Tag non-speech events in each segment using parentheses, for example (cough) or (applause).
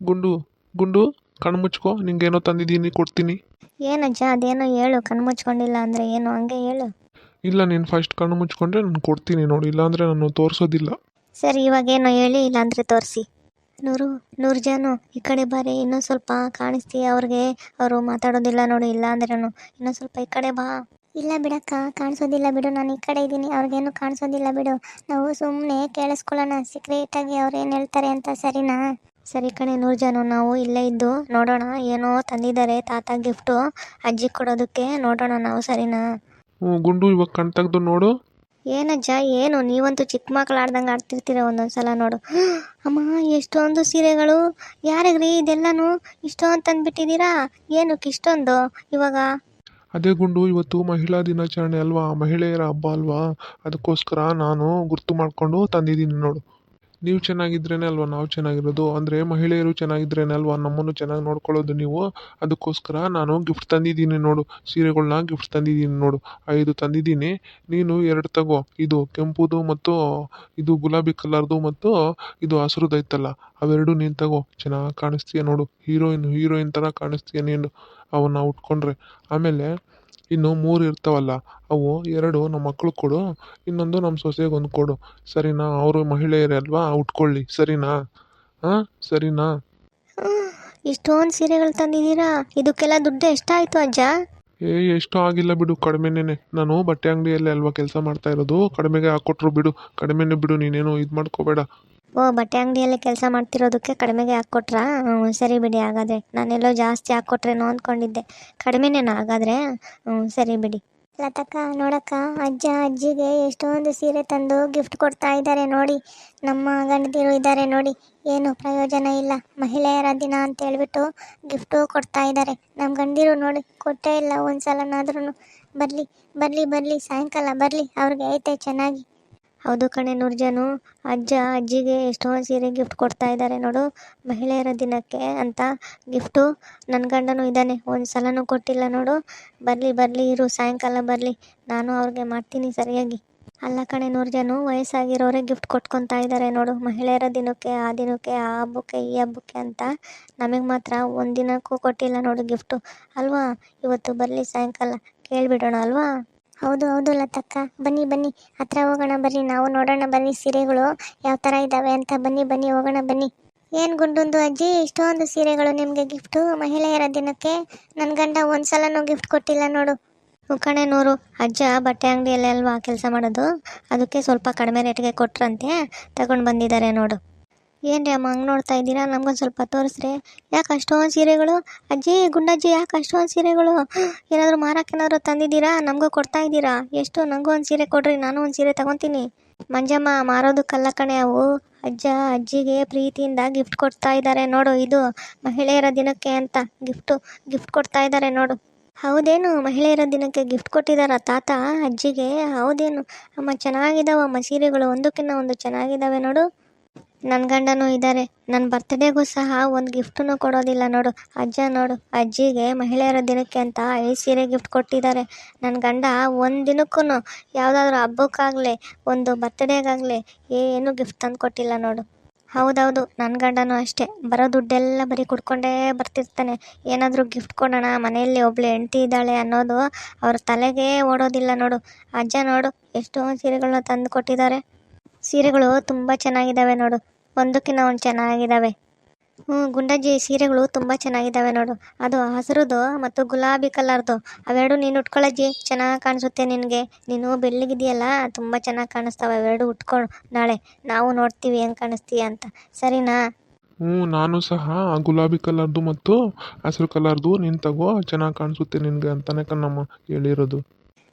ಗುಂಡು ಗುಂಡು ಕಣ್ಣು ಮುಚ್ಕೋ ನಿಂಗೇನೋ ತಂದಿದ್ದೀನಿ ಕೊಡ್ತೀನಿ. ಏನಜ್ಜ ಅದೇನೋ ಹೇಳು ಕಣ್ಣು ಮುಚ್ಕೊಂಡಿಲ್ಲ ಅಂದರೆ ಏನು ಹಂಗೆ ಹೇಳು. ಇಲ್ಲ ನೀನು ಫಸ್ಟ್ ಕಣ್ಣು ಮುಚ್ಕೊಂಡ್ರೆ ನಾನು ಕೊಡ್ತೀನಿ ನೋಡು ಇಲ್ಲಾಂದರೆ ನಾನು ತೋರಿಸೋದಿಲ್ಲ. ಸರಿ ಇವಾಗೇನೋ ಹೇಳಿ ಇಲ್ಲಾಂದರೆ ತೋರಿಸಿ. ನೂರು ನೂರು ಜನ ಈ ಕಡೆ ಬಾರಿ ಇನ್ನೊಂದು ಸ್ವಲ್ಪ ಕಾಣಿಸ್ತೀಯ ಅವ್ರಿಗೆ? ಅವರು ಮಾತಾಡೋದಿಲ್ಲ ನೋಡು ಇಲ್ಲ ಅಂದ್ರೇನು ಇನ್ನೊಂದು ಸ್ವಲ್ಪ ಈ ಕಡೆ ಬಾ. ಇಲ್ಲ ಬಿಡಕ್ಕ ಕಾಣಿಸೋದಿಲ್ಲ ಬಿಡು ನಾನು ಈ ಕಡೆ ಇದ್ದೀನಿ ಅವ್ರಿಗೇನು ಕಾಣಿಸೋದಿಲ್ಲ ಬಿಡು. ನಾವು ಸುಮ್ಮನೆ ಕೇಳಿಸ್ಕೊಳ್ಳೋಣ ಸೀಕ್ರೆಟಾಗಿ ಅವ್ರು ಏನು ಹೇಳ್ತಾರೆ ಅಂತ ಸರಿನಾ? ಸರಿ ಕಣೆ ನೂರು ಜನ ನಾವು ಇಲ್ಲೇ ಇದ್ದು ನೋಡೋಣ ಏನೋ ತಂದಿದ್ದಾರೆ ತಾತ ಗಿಫ್ಟು ಅಜ್ಜಿ ಕೊಡೋದಕ್ಕೆ ನೋಡೋಣ ನಾವು ಸರಿನಾ? ಹ್ಞೂ ಗುಂಡು ಇವಾಗ ಕಣ್ ತೆಗ್ದು ನೋಡು. ಏನಜ್ಜ ಏನು? ನೀವಂತೂ ಚಿಕ್ಕ ಮಕ್ಕಳು ಆಡ್ದಂಗೆ ಆಡ್ತಿರ್ತೀರ ಒಂದೊಂದ್ಸಲ ನೋಡು. (gasps) ಅಮ್ಮ ಎಷ್ಟೊಂದು ಸೀರೆಗಳು. ಯಾರಿಗ್ರಿ ಇದೆಲ್ಲಾನು? ಇಷ್ಟೊಂದು ತಂದ್ಬಿಟ್ಟಿದ್ದೀರಾ? ಏನಕ್ಕೆ ಇಷ್ಟೊಂದು? ಇವಾಗ? ಅದೇ ಗುಂಡು ಇವತ್ತು ಮಹಿಳಾ ದಿನಾಚರಣೆ ಅಲ್ವಾ? ಮಹಿಳೆಯರ ಹಬ್ಬ ಅಲ್ವಾ? ಅದಕ್ಕೋಸ್ಕರ ನಾನು ಗುರ್ತು ಮಾಡಿಕೊಂಡು ತಂದಿದ್ದೀನಿ ನೋಡು. ನೀವು ಚೆನ್ನಾಗಿದ್ರೇನೆ ಅಲ್ವಾ ನಾವು ಚೆನ್ನಾಗಿರೋದು? ಅಂದರೆ ಮಹಿಳೆಯರು ಚೆನ್ನಾಗಿದ್ರೇನೆ ಅಲ್ವಾ? ನಮ್ಮನ್ನು ಚೆನ್ನಾಗಿ ನೋಡ್ಕೊಳ್ಳೋದು ನೀವು? ಅದಕ್ಕೋಸ್ಕರ ನಾನು ಗಿಫ್ಟ್ ತಂದಿದ್ದೀನಿ ನೋಡು. ಸೀರೆಗಳನ್ನ ಗಿಫ್ಟ್ ತಂದಿದ್ದೀನಿ ನೋಡು. ಐದು ತಂದಿದ್ದೀನಿ. ನೀನು ಎರಡು ತಗೋ. ಇದು ಕೆಂಪುದು ಮತ್ತು ಇದು ಗುಲಾಬಿ ಕಲರ್ದು ಮತ್ತು ಇದು ಹಸಿರುದು ಐತಲ್ಲ, ಅವೆರಡು ನೀನು ತಗೋ. ಚೆನ್ನಾಗಿ ಕಾಣಿಸ್ತೀಯ ನೋಡು. ಹೀರೋಯಿನ್ ಹೀರೋಯಿನ್ ಥರ ಕಾಣಿಸ್ತೀಯ ನೀನು. ಅವನ್ನ ಉಟ್ಕೊಂಡ್ರೆ. ಆಮೇಲೆ ಇನ್ನು ಮೂರು ಇರ್ತಾವಲ್ಲ ಅವು ಎರಡು ನಮ್ಮ ಮಕ್ಳು ಕೊಡು ಇನ್ನೊಂದು ನಮ್ಮ ಸೊಸೆಗೆ ಒಂದು ಕೊಡು. ಸರಿನಾ? ಅವರು ಮಹಿಳೆಯರಲ್ವಾ ಉಟ್ಕೊಳ್ಳಿ. ಸರಿನಾ? ಹಾಂ ಸರಿನಾ? ಇಷ್ಟೊಂದು ಸೀರೆಗಳು ತಂದಿದ್ದೀರಾ? ಇದಕ್ಕೆಲ್ಲ ದುಡ್ಡು ಎಷ್ಟಾಯಿತು ಅಜ್ಜ? ಏ ಎಷ್ಟು ಆಗಿಲ್ಲ ಬಿಡು. ಕಡಿಮೆನೇ ನಾನು ಬಟ್ಟೆ ಅಂಗಡಿಯಲ್ಲಿ ಅಲ್ವಾ ಕೆಲಸ ಮಾಡ್ತಾ ಇರೋದು. ಕಡಿಮೆಗೆ ಹಾಕ್ಕೊಟ್ರು ಬಿಡು. ಕಡಿಮೆನೇ ಬಿಡು. ನೀನೇನು ಇದು ಮಾಡ್ಕೋಬೇಡ. ಓ, ಬಟ್ಟೆ ಅಂಗಡಿಯಲ್ಲಿ ಕೆಲಸ ಮಾಡ್ತಿರೋದಕ್ಕೆ ಕಡಿಮೆಗೆ ಹಾಕ್ಕೊಟ್ರಾ? ಹ್ಞೂ ಸರಿ ಬಿಡಿ, ಹಾಗಾದರೆ. ನಾನೆಲ್ಲೋ ಜಾಸ್ತಿ ಹಾಕ್ಕೊಟ್ರೇನೋ ಅಂದ್ಕೊಂಡಿದ್ದೆ ಕಡಿಮೆನೇನ, ಹಾಗಾದರೆ? ಹ್ಞೂ ಸರಿ ಬಿಡಿ. ಲತಕ್ಕ, ನೋಡಕ್ಕ, ಅಜ್ಜ, ಅಜ್ಜಿಗೆ ಎಷ್ಟೊಂದು ಸೀರೆ ತಂದು ಗಿಫ್ಟ್ ಕೊಡ್ತಾ ಇದ್ದಾರೆ ನೋಡಿ. ನಮ್ಮ ಗಂಡದಿರು ಇದ್ದಾರೆ ನೋಡಿ. ಏನು ಪ್ರಯೋಜನ ಇಲ್ಲ. ಮಹಿಳೆಯರ ದಿನ ಅಂತ ಹೇಳ್ಬಿಟ್ಟು ಗಿಫ್ಟು ಕೊಡ್ತಾ ಇದ್ದಾರೆ. ನಮ್ಮ ಗಂಡಿರು ನೋಡಿ, ಕೊಟ್ಟೇ ಇಲ್ಲ ಒಂದು ಸಲನಾದ್ರೂ ಬರಲಿ ಬರಲಿ ಬರಲಿ, ಸಾಯಂಕಾಲ ಬರಲಿ, ಅವ್ರಿಗೆ ಐತೆ ಚೆನ್ನಾಗಿ. ಹೌದು ಕಣೆ ನೂರ್ಜನು. ಅಜ್ಜ ಅಜ್ಜಿಗೆ ಎಷ್ಟೊಂದು ಸೀರೆ ಗಿಫ್ಟ್ ಕೊಡ್ತಾ ಇದ್ದಾರೆ ನೋಡು. ಮಹಿಳೆಯರ ದಿನಕ್ಕೆ ಅಂತ ಗಿಫ್ಟು ನನ್ನ ಗಂಡನು ಇದ್ದಾನೆ. ಒಂದು ಸಲನೂ ಕೊಟ್ಟಿಲ್ಲ ನೋಡು. ಬರಲಿ ಬರಲಿ ಇರು. ಸಾಯಂಕಾಲ ಬರಲಿ. ನಾನು ಅವ್ರಿಗೆ ಮಾಡ್ತೀನಿ ಸರಿಯಾಗಿ. ಅಲ್ಲ ಕಣೆ ನೂರ್ಜನು, ವಯಸ್ಸಾಗಿರೋರೆ ಗಿಫ್ಟ್ ಕೊಟ್ಕೊತಾ ಇದ್ದಾರೆ ನೋಡು. ಮಹಿಳೆಯರ ದಿನಕ್ಕೆ, ಆ ದಿನಕ್ಕೆ, ಆ ಹಬ್ಬಕ್ಕೆ, ಈ ಹಬ್ಬಕ್ಕೆ ಅಂತ ನಮಗೆ ಮಾತ್ರ ಒಂದು ದಿನಕ್ಕೂ ಕೊಟ್ಟಿಲ್ಲ ನೋಡು ಗಿಫ್ಟು ಅಲ್ವಾ? ಇವತ್ತು ಬರಲಿ ಸಾಯಂಕಾಲ. ಕೇಳಿಬಿಡೋಣ ಅಲ್ವಾ? ಹೌದು ಹೌದು ಲತಕ್ಕ. ಬನ್ನಿ ಬನ್ನಿ. ಹತ್ರ ಹೋಗೋಣ, ಬನ್ನಿ. ನಾವು ನೋಡೋಣ, ಬನ್ನಿ ಸೀರೆಗಳು. ಯಾವ ಥರ ಇದ್ದಾವೆ ಅಂತ ಬನ್ನಿ ಬನ್ನಿ, ಹೋಗೋಣ, ಬನ್ನಿ. ಏನು ಗುಂಡೊಂದು ಅಜ್ಜಿ? ಇಷ್ಟೊಂದು ಸೀರೆಗಳು ನಿಮಗೆ ಗಿಫ್ಟು ಮಹಿಳೆಯರ ದಿನಕ್ಕೆ? ನನ್ನ ಗಂಡ ಒಂದು ಗಿಫ್ಟ್ ಕೊಟ್ಟಿಲ್ಲ ನೋಡು. ಕಣೆ ನೂರು. ಅಜ್ಜ ಬಟ್ಟೆ ಅಂಗಡಿಯಲ್ಲಿ ಅಲ್ವಾ ಕೆಲಸ ಮಾಡೋದು? ಅದಕ್ಕೆ ಸ್ವಲ್ಪ ಕಡಿಮೆ ರೇಟ್ಗೆ ಕೊಟ್ರಂತೆ. ತಗೊಂಡು ಬಂದಿದ್ದಾರೆ ನೋಡು. ಏನ್ರಿ ಅಮ್ಮ, ಹಂಗೆ ನೋಡ್ತಾ ಇದ್ದೀರಾ? ನಮ್ಗೊಂದು ಸ್ವಲ್ಪ ತೋರಿಸ್ರಿ. ಯಾಕೆ ಅಷ್ಟೊಂದು ಸೀರೆಗಳು? ಅಜ್ಜಿ, ಗುಂಡಜ್ಜಿ, ಯಾಕೆ ಅಷ್ಟೊಂದು ಸೀರೆಗಳು? ಏನಾದರೂ ಮಾರಕ್ಕೆ ಏನಾದರೂ ತಂದಿದ್ದೀರಾ? ನಮಗೂ ಕೊಡ್ತಾ ಇದ್ದೀರಾ? ಎಷ್ಟು? ನನಗೂ ಒಂದು ಸೀರೆ ಕೊಡ್ರಿ, ನಾನು ಒಂದು ಸೀರೆ ತಗೊತೀನಿ. ಮಂಜಮ್ಮ ಮಾರೋದಕ್ಕಲ್ಲ ಕಣೆ ಅವು. ಅಜ್ಜ, ಅಜ್ಜಿಗೆ ಪ್ರೀತಿಯಿಂದ ಗಿಫ್ಟ್ ಕೊಡ್ತಾ ಇದ್ದಾರೆ, ನೋಡು ಇದು. ಮಹಿಳೆಯರ ದಿನಕ್ಕೆ ಅಂತ ಗಿಫ್ಟು, ಗಿಫ್ಟ್ ಕೊಡ್ತಾ ಇದ್ದಾರೆ, ನೋಡು. ಹೌದೇನು? ಮಹಿಳೆಯರ ದಿನಕ್ಕೆ ಗಿಫ್ಟ್ ಕೊಟ್ಟಿದ್ದಾರ ತಾತ, ಅಜ್ಜಿಗೆ? ಹೌದೇನು? ಅಮ್ಮ ಚೆನ್ನಾಗಿದ್ದಾವಮ್ಮ ಸೀರೆಗಳು. ಒಂದಕ್ಕಿಂತ ಒಂದು ಚೆನ್ನಾಗಿದ್ದಾವೆ ನೋಡು. ನನ್ನ ಗಂಡನೂ ಇದ್ದಾರೆ ನನ್ನ ಬರ್ತ್ಡೇಗೂ ಸಹ ಒಂದು ಗಿಫ್ಟನ್ನು ಕೊಡೋದಿಲ್ಲ ನೋಡು. ಅಜ್ಜ ನೋಡು. ಅಜ್ಜಿಗೆ ಮಹಿಳೆಯರ ದಿನಕ್ಕೆ ಅಂತ ಐದು ಸೀರೆ ಗಿಫ್ಟ್ ಕೊಟ್ಟಿದ್ದಾರೆ ನನ್ನ ಗಂಡ ಒಂದು ದಿನಕ್ಕೂ ಯಾವುದಾದ್ರೂ ಹಬ್ಬಕ್ಕಾಗಲಿ, ಒಂದು ಬರ್ತ್ಡೇಗಾಗಲಿ ಏನು ಗಿಫ್ಟ್ ತಂದು ಕೊಟ್ಟಿಲ್ಲ ನೋಡು. ಹೌದೌದು ನನ್ನ ಗಂಡನೂ ಅಷ್ಟೇ. ಬರೋ ದುಡ್ಡೆಲ್ಲ ಬರೀ ಕುಡ್ಕೊಂಡೇ ಬರ್ತಿರ್ತಾನೆ. ಏನಾದರೂ ಗಿಫ್ಟ್ ಕೊಡೋಣ, ಮನೆಯಲ್ಲಿ ಒಬ್ಳು ಹೆಂಡ್ತಿ ಇದ್ದಾಳೆ ಅನ್ನೋದು ಅವ್ರ ತಲೆಗೆ ಓಡೋದಿಲ್ಲ ನೋಡು. ಅಜ್ಜ ನೋಡು ಎಷ್ಟೊಂದು ಸೀರೆಗಳನ್ನ ತಂದು ಕೊಟ್ಟಿದ್ದಾರೆ ಸೀರೆಗಳು ತುಂಬ ಚೆನ್ನಾಗಿದ್ದಾವೆ ನೋಡು. ಒಂದಕ್ಕಿಂತ ಒಂದು ಚೆನ್ನಾಗಿದ್ದಾವೆ. ಹ್ಞೂ ಗುಂಡಜ್ಜಿ, ಸೀರೆಗಳು ತುಂಬ ಚೆನ್ನಾಗಿದ್ದಾವೆ ನೋಡು. ಅದು ಹಸಿರುದು ಮತ್ತು ಗುಲಾಬಿ ಕಲರ್ದು. ಅವೆರಡು ನೀನು ಉಟ್ಕೊಳ್ಳಜ್ಜಿ ಚೆನ್ನಾಗಿ ಕಾಣಿಸುತ್ತೆ ನಿನಗೆ. ನೀನು ಬೆಳ್ಳಗಿದೆಯಲ್ಲ, ತುಂಬ ಚೆನ್ನಾಗಿ ಕಾಣಿಸ್ತಾವೆ. ಅವೆರಡು ಉಟ್ಕೊಂಡು ನಾಳೆ. ನಾವು ನೋಡ್ತೀವಿ ಹೆಂಗೆ ಕಾಣಿಸ್ತೀಯ ಅಂತ. ಸರಿನಾ? ಹ್ಞೂ, ನಾನು ಸಹ ಗುಲಾಬಿ ಕಲರ್ದು ಮತ್ತು ಹಸಿರು ಕಲರ್ದು ನೀನು ತಗೋ, ಚೆನ್ನಾಗಿ ಕಾಣಿಸುತ್ತೆ ನಿನಗೆ ಅಂತಾನೆ ಕಣಮ್ಮ ಹೇಳಿರೋದು.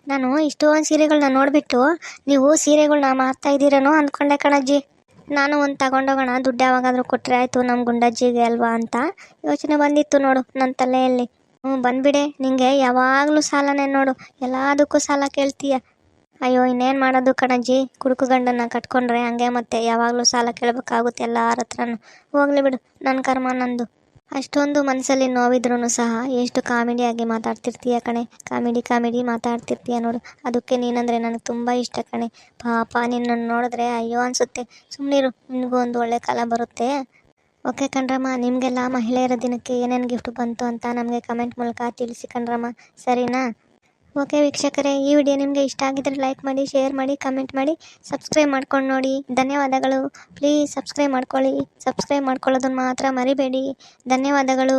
ನಾನು ಇಷ್ಟೊಂದು ಸೀರೆಗಳನ್ನ ನೋಡಿಬಿಟ್ಟು ನೀವು ಸೀರೆಗಳನ್ನ ಮಾರ್ತಾ ಇದ್ದೀರೇನೋ ಅಂದ್ಕೊಂಡೆ ಕಣಜ್ಜಿ. ನಾನು ಒಂದು ತಗೊಂಡೋಗೋಣ, ದುಡ್ಡು ಯಾವಾಗಾದರೂ ಕೊಟ್ಟರೆ ಆಯಿತು ನಮ್ಮ ಗುಂಡಜ್ಜಿಗೆ ಅಲ್ವಾ ಅಂತ ಯೋಚನೆ ಬಂದಿತ್ತು ನೋಡು ನನ್ನ ತಲೆಯಲ್ಲಿ. ಹ್ಞೂ, ಬಂದ್ಬಿಡೆ. ನಿಂಗೆ ಯಾವಾಗಲೂ ಸಾಲನೇ ನೋಡು. ಎಲ್ಲದಕ್ಕೂ ಸಾಲ ಕೇಳ್ತೀಯ. ಅಯ್ಯೋ, ಇನ್ನೇನು ಮಾಡೋದು ಕಣಜ್ಜಿ? ಕುಡುಕು ಗಂಡನ್ನ ಕಟ್ಕೊಂಡ್ರೆ ಹಂಗೆ ಮತ್ತೆ ಯಾವಾಗಲೂ ಸಾಲ ಕೇಳಬೇಕಾಗುತ್ತೆ ಎಲ್ಲರ ಹತ್ರನೂ. ಹೋಗ್ಲಿ ಬಿಡು ನನ್ನ ಕರ್ಮ ನಂದು. ಅಷ್ಟೊಂದು ಮನಸ್ಸಲ್ಲಿ ನೋವಿದ್ರೂ ಸಹ, ಎಷ್ಟು ಕಾಮಿಡಿಯಾಗಿ ಮಾತಾಡ್ತಿರ್ತೀಯ ಕಣೆ, ಕಾಮಿಡಿ ಕಾಮಿಡಿ ಮಾತಾಡ್ತಿರ್ತೀಯ ನೋಡು, ಅದಕ್ಕೆ ನೀನಂದರೆ ನನಗೆ ತುಂಬ ಇಷ್ಟ ಕಣೆ. ಪಾಪ ನಿನ್ನನ್ನು ನೋಡಿದ್ರೆ ಅಯ್ಯೋ ಅನಿಸುತ್ತೆ. ಸುಮ್ಮನಿರು ನಿನಗೂ ಒಂದು ಒಳ್ಳೆ ಕಾಲ ಬರುತ್ತೆ. ಓಕೆ ಕಣ್ರಮ್ಮ, ನಿಮಗೆಲ್ಲ ಮಹಿಳೆಯರ ದಿನಕ್ಕೆ ಏನೇನು ಗಿಫ್ಟ್ ಬಂತು ಅಂತ ನಮಗೆ ಕಮೆಂಟ್ ಮೂಲಕ ತಿಳಿಸಿ ಕಣ್ರಮ್ಮ. ಸರಿನಾ? ಓಕೆ ವೀಕ್ಷಕರೇ, ಈ ವಿಡಿಯೋ ನಿಮಗೆ ಇಷ್ಟ ಆಗಿದ್ರೆ ಲೈಕ್ ಮಾಡಿ ಶೇರ್ ಮಾಡಿ ಕಮೆಂಟ್ ಮಾಡಿ ಸಬ್ಸ್ಕ್ರೈಬ್ ಮಾಡ್ಕೊಂಡು ನೋಡಿ. ಧನ್ಯವಾದಗಳು. ಪ್ಲೀಸ್ ಸಬ್ಸ್ಕ್ರೈಬ್ ಮಾಡ್ಕೊಳ್ಳಿ. ಸಬ್ಸ್ಕ್ರೈಬ್ ಮಾಡ್ಕೊಳ್ಳೋದನ್ನು ಮಾತ್ರ ಮರಿಬೇಡಿ. ಧನ್ಯವಾದಗಳು.